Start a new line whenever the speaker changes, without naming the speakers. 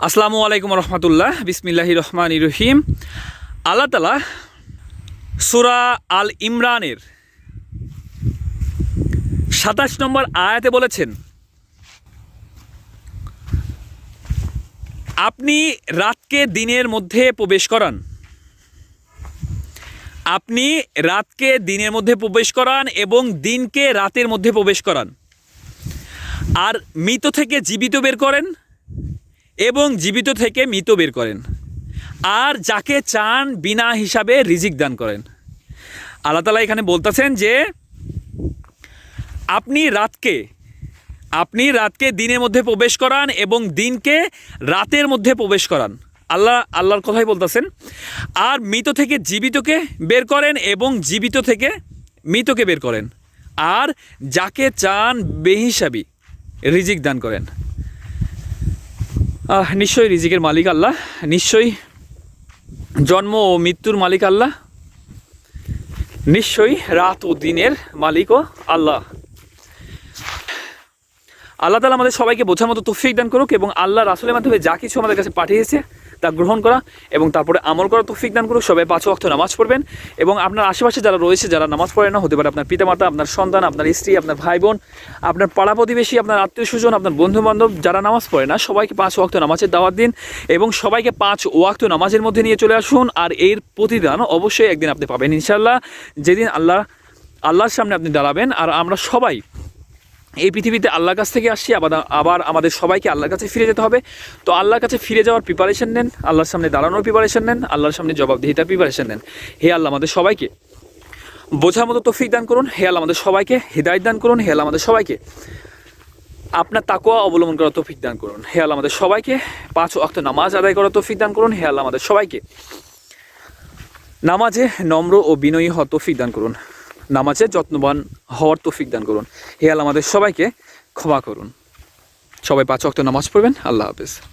আসসালামু আলাইকুম রহমতুল্লাহ। বিসমিল্লাহি রহমান রহিম। আল্লাহ তালা সুরা আল ইমরানের সাতাশ নম্বর আয়াতে বলেছেন, আপনি রাতকে দিনের মধ্যে প্রবেশ করান। আপনি রাতকে দিনের মধ্যে প্রবেশ করান এবং দিনকে রাতের মধ্যে প্রবেশ করান। আর মৃত থেকে জীবিত বের করেন এবং জীবিত থেকে মৃত বের করেন। আর যাকে চান বিনা হিসাবে রিজিক দান করেন। আল্লাহ তালা এখানে বলতেছেন যে, আপনি রাতকে আপনি রাতকে দিনের মধ্যে প্রবেশ করান এবং দিনকে রাতের মধ্যে প্রবেশ করান। আল্লাহ, আল্লাহর কথাই বলতেছেন, আর মৃত থেকে জীবিতকে বের করেন এবং জীবিত থেকে মৃতকে বের করেন। আর যাকে চান বেহিসাবি, রিজিক দান করেন। নিশ্চয়ই রিজিকের মালিক আল্লাহ, নিশ্চয়ই জন্ম ও মৃত্যুর মালিক আল্লাহ, নিশ্চয়ই রাত ও দিনের মালিকও আল্লাহ। আল্লাহ তালা আমাদের সবাইকে বোঝার মতো তৌফিক দান করুক এবং আল্লাহ রাসুলের মাধ্যমে যা কিছু আমাদের কাছে পাঠিয়েছে তা গ্রহণ করা এবং তারপরে আমল করা তৌফিক দান করুক। সবাই পাঁচ ওয়াক্ত নামাজ পড়বেন এবং আপনার আশেপাশে যারা রয়েছে, যারা নামাজ পড়ে না, হতে পারে আপনার পিতামাতা, আপনার সন্তান, আপনার স্ত্রী, আপনার ভাই বোন আপনার পাড়া প্রতিবেশী, আপনার আত্মীয় স্বজন, আপনার বন্ধু বান্ধব যারা নামাজ পড়ে না, সবাইকে পাঁচ ওয়াক্ত নামাজের দাওয়াত দিন এবং সবাইকে পাঁচ ওয়াক্ত নামাজের মধ্যে নিয়ে চলে আসুন আর এর প্রতিদান অবশ্যই একদিন আপনি পাবেন ইনশাল্লাহ যেদিন আল্লাহ, আল্লাহর সামনে আপনি দাঁড়াবেন আর আমরা সবাই এই পৃথিবীতে আল্লাহর কাছ থেকে আসছি, আবার আবার আমাদের সবাইকে আল্লাহর কাছে ফিরে যেতে হবে। তো আল্লাহর কাছে ফিরে যাওয়ার প্রিপারেশন নেন, আল্লাহর সামনে দাঁড়ানোর প্রিপারেশন নেন, আল্লাহর সামনে জবাবদিহিতার প্রিপারেশন নেন। হে আল্লাহ আমাদের সবাইকে, বোঝার মতো তৌফিক দান করুন। হে আল্লাহ আমাদের সবাইকে হৃদায়ত দান করুন। হে আল্লাহ আমাদের সবাইকে আপনার তাকোয়া অবলম্বন করার তৌফিক দান করুন। হে আল্লাহ আমাদের সবাইকে পাঁচ অক্ত নামাজ আদায় করার তৌফিক দান করুন। হে আল্লাহ আমাদের সবাইকে নামাজে নম্র ও বিনয়ী হওয়ার তৌফিক দান করুন। নামাজে যত্নবান হওয়ার তৌফিক দান করুন। হে আল্লাহ আমাদের সবাইকে ক্ষমা করুন। সবাই পাঁচ অক্ত নামাজ পড়বেন। আল্লাহ হাফেজ।